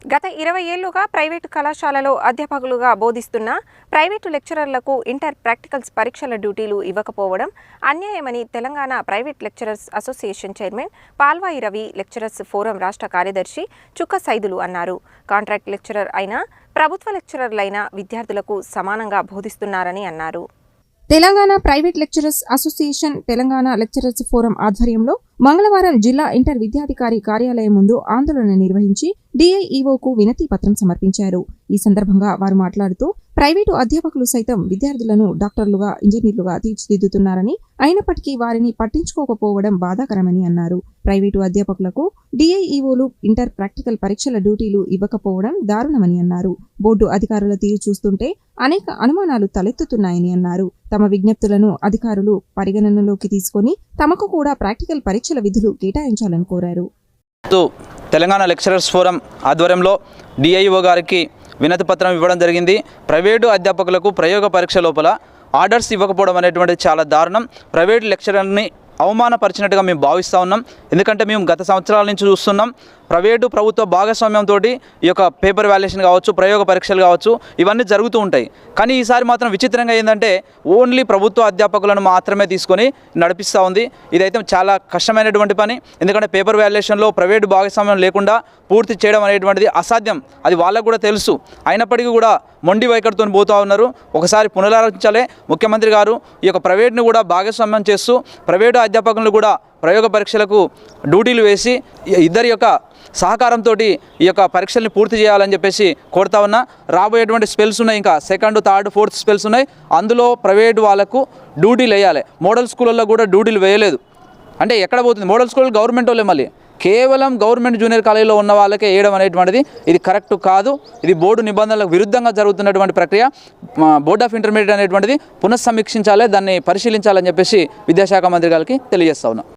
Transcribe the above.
గత ఇరవై ఏళ్ళుగా ప్రైవేటు కళాశాలలో అధ్యాపకులుగా బోధిస్తున్న ప్రైవేటు లెక్చరర్లకు ఇంటర్ ప్రాక్టికల్స్ పరీక్షల డ్యూటీలు ఇవ్వకపోవడం అన్యాయమని Telangana private lecturers association chairman Palvai Ravi lecturers forum రాష్ట్ర కార్యదర్శి చుక్క సైదులు అన్నారు. కాంట్రాక్ట్ లెక్చరర్ అయిన ప్రభుత్వ లెక్చరర్లైన విద్యార్థులకు సమానంగా బోధిస్తున్నారని అన్నారు. Telangana private lecturers association Telangana lecturers forum ఆధ్వర్యంలో మంగళవారం జిల్లా ఇంటర్ విద్యాధికారి కార్యాలయం ముందు ఆందోళన నిర్వహించి డిఐఈఓకు వినతి పత్రం సమర్పించారు. ఈ సందర్భంగా వారు మాట్లాడుతూ ప్రైవేటు అధ్యాపకులు సైతం విద్యార్థులను డాక్టర్లుగా ఇంజనీర్లుగా తీర్చిదిద్దుతున్నారని అయినప్పటికీ వారిని పట్టించుకోకపోవడం బాధాకరమని అన్నారు. ప్రైవేటు అధ్యాపకులకు డిఐఈఓలు ఇంటర్ ప్రాక్టికల్ పరీక్షల డ్యూటీలు ఇవ్వకపోవడం దారుణమని అన్నారు. బోర్డు అధికారుల తీరు చూస్తుంటే అనేక అనుమానాలు తలెత్తుతున్నాయని అన్నారు. తమ విజ్ఞప్తులను అధికారులు పరిగణనలోకి తీసుకొని తమకు కూడా ప్రాక్టికల్ పరీక్షల విధులు కేటాయించాలని కోరారు. తో తెలంగాణ లెక్చరర్స్ ఫోరం ఆధ్వర్యంలో డిఐఓ గారికి వినతి పత్రం ఇవ్వడం జరిగింది. ప్రైవేటు అధ్యాపకులకు ప్రయోగ పరీక్ష లోపల ఆర్డర్స్ ఇవ్వకపోవడం అనేటువంటిది చాలా దారుణం. ప్రైవేట్ లెక్చరర్ని అవమానపరిచినట్టుగా మేము భావిస్తూ ఉన్నాం. ఎందుకంటే మేము గత సంవత్సరాల నుంచి చూస్తున్నాం. ప్రైవేటు ప్రభుత్వ భాగస్వామ్యంతో ఈ యొక్క పేపర్ వాల్యుయేషన్ కావచ్చు ప్రయోగ పరీక్షలు కావచ్చు ఇవన్నీ జరుగుతూ ఉంటాయి. కానీ ఈసారి మాత్రం విచిత్రంగా ఏంటంటే ఓన్లీ ప్రభుత్వ అధ్యాపకులను మాత్రమే తీసుకొని నడిపిస్తూ ఉంది. ఇదైతే చాలా కష్టమైనటువంటి పని. ఎందుకంటే పేపర్ వాల్యుయేషన్లో ప్రైవేటు భాగస్వామ్యం లేకుండా పూర్తి చేయడం అనేటువంటిది అసాధ్యం. అది వాళ్ళకు కూడా తెలుసు. అయినప్పటికీ కూడా మొండి వైఖరితో పోతూ ఉన్నారు. ఒకసారి పునరాలోచించాలి. ముఖ్యమంత్రి గారు ఈ యొక్క ప్రైవేట్ను కూడా భాగస్వామ్యం చేస్తూ ప్రైవేటు అధ్యాపకులను కూడా ప్రయోగ పరీక్షలకు డ్యూటీలు వేసి ఇద్దరి యొక్క సహకారంతో ఈ యొక్క పరీక్షల్ని పూర్తి చేయాలని చెప్పేసి కోరుతా ఉన్నా. రాబోయేటువంటి స్పెల్స్ ఉన్నాయి ఇంకా. సెకండ్ థర్డ్ ఫోర్త్ స్పెల్స్ ఉన్నాయి. అందులో ప్రైవేట్ వాళ్ళకు డ్యూటీలు వేయాలి. మోడల్ స్కూళ్ళల్లో కూడా డ్యూటీలు వేయలేదు. అంటే ఎక్కడ పోతుంది? మోడల్ స్కూల్ గవర్నమెంట్ వాళ్ళే మళ్ళీ. కేవలం గవర్నమెంట్ జూనియర్ కాలేజీలో ఉన్న వాళ్ళకే వేయడం అనేటువంటిది ఇది కరెక్ట్ కాదు. ఇది బోర్డు నిబంధనలకు విరుద్ధంగా జరుగుతున్నటువంటి ప్రక్రియ. బోర్డ్ ఆఫ్ ఇంటర్మీడియట్ అనేటువంటిది పునఃసమీక్షించాలి దాన్ని పరిశీలించాలని చెప్పేసి విద్యాశాఖ మంత్రి గారికి తెలియజేస్తా ఉన్నాం.